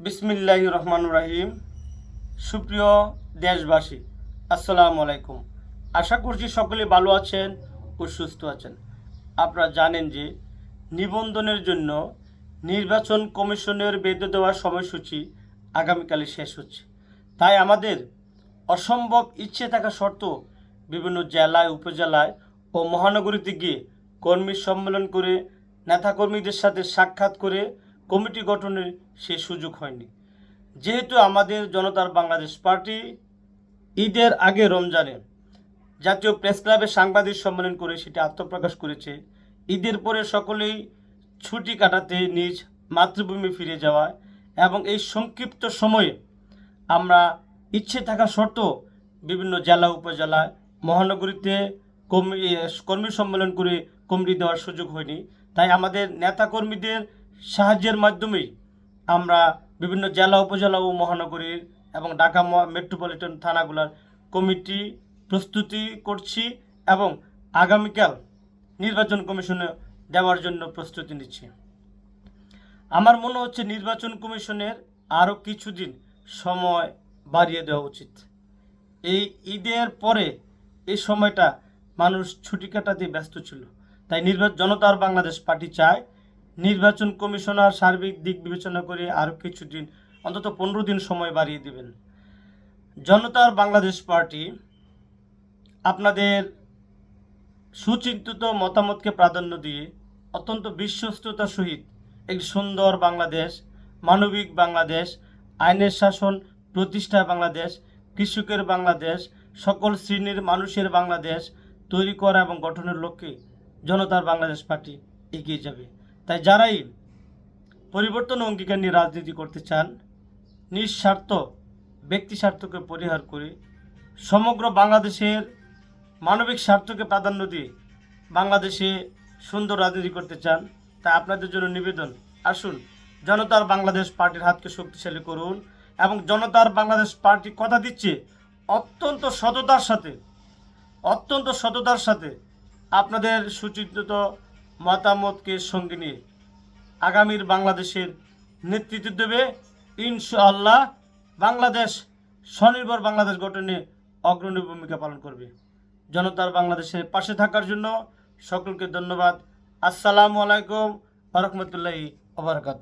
বিসমিল্লাহ রহমান রাহিম সুপ্রিয় দেশবাসী, আসসালামু আলাইকুম। আশা করছি সকলে ভালো আছেন ও সুস্থ আছেন। আপনারা জানেন যে নিবন্ধনের জন্য নির্বাচন কমিশনের বেঁধে দেওয়ার সময়সূচি আগামীকালে শেষ হচ্ছে। তাই আমাদের অসম্ভব ইচ্ছে থাকা সত্ত্বেও বিভিন্ন জেলায়, উপজেলায় ও মহানগরীতে গিয়ে কর্মী সম্মেলন করে নেতাকর্মীদের সাথে সাক্ষাৎ করে কমিটি গঠনের সে সুযোগ হয়নি। যেহেতু আমাদের জনতার বাংলাদেশ পার্টি ঈদের আগে রমজানে জাতীয় প্রেস ক্লাবে সাংবাদিক সম্মেলন করে সেটি আত্মপ্রকাশ করেছে। ঈদের পরে সকলেই ছুটি কাটাতে নিজ মাতৃভূমি ফিরে যাওয়া এবং এই সংক্ষিপ্ত সময়ে আমরা ইচ্ছে থাকা সত্ত্বেও বিভিন্ন জেলা উপজেলায় মহানগরীতে কর্মী কর্মী সম্মেলন করে কমিটি দেওয়ার সুযোগ হয়নি। তাই আমাদের নেতাকর্মীদের সাহায্যের মাধ্যমেই আমরা বিভিন্ন জেলা, উপজেলা ও মহানগরীর এবং ঢাকা মেট্রোপলিটন থানাগুলোর কমিটি প্রস্তুতি করছি এবং আগামীকাল নির্বাচন কমিশনে দেওয়ার জন্য প্রস্তুতি নিচ্ছি। আমার মনে হচ্ছে নির্বাচন কমিশনের আরও কিছুদিন সময় বাড়িয়ে দেওয়া উচিত। এই ঈদের পরে এই সময়টা মানুষ ছুটি কাটাতে ব্যস্ত ছিল। তাই নির্বাচন জনতার বাংলাদেশ পার্টি চায় নির্বাচন কমিশনার সার্বিক দিক বিবেচনা করে আরও কিছুদিন অন্তত পনেরো দিন সময় বাড়িয়ে দেবেন। জনতার বাংলাদেশ পার্টি আপনাদের সুচিন্তিত মতামতকে প্রাধান্য দিয়ে অত্যন্ত বিশ্বস্ততার সহিত একটি সুন্দর বাংলাদেশ, মানবিক বাংলাদেশ, আইনের শাসন, প্রতিষ্ঠা বাংলাদেশ, কৃষকের বাংলাদেশ, সকল শ্রেণির মানুষের বাংলাদেশ তৈরি করা এবং গঠনের লক্ষ্যে জনতার বাংলাদেশ পার্টি এগিয়ে যাবে। তাই যারাই পরিবর্তন অঙ্গীকার নিয়ে রাজনীতি করতে চান, নিঃস্বার্থ ব্যক্তি স্বার্থকে পরিহার করে সমগ্র বাংলাদেশের মানবিক স্বার্থকে প্রাধান্য দিয়ে বাংলাদেশে সুন্দর রাজনীতি করতে চান তা আপনাদের জন্য নিবেদন। আসুন, জনতার বাংলাদেশ পার্টির হাতকে শক্তিশালী করুন এবং জনতার বাংলাদেশ পার্টি কথা দিচ্ছে অত্যন্ত সততার সাথে, অত্যন্ত সততার সাথে আপনাদের সুচিন্তিত মতামতকে সঙ্গে নিয়ে আগামীর বাংলাদেশের নেতৃত্ব দেবে। ইনশাআল্লাহ বাংলাদেশ স্বনির্ভর বাংলাদেশ গঠনে অগ্রণী ভূমিকা পালন করবে। জনতার বাংলাদেশের পাশে থাকার জন্য সকলকে ধন্যবাদ। আসসালামু আলাইকুম রহমতুল্লাহি আবরকাত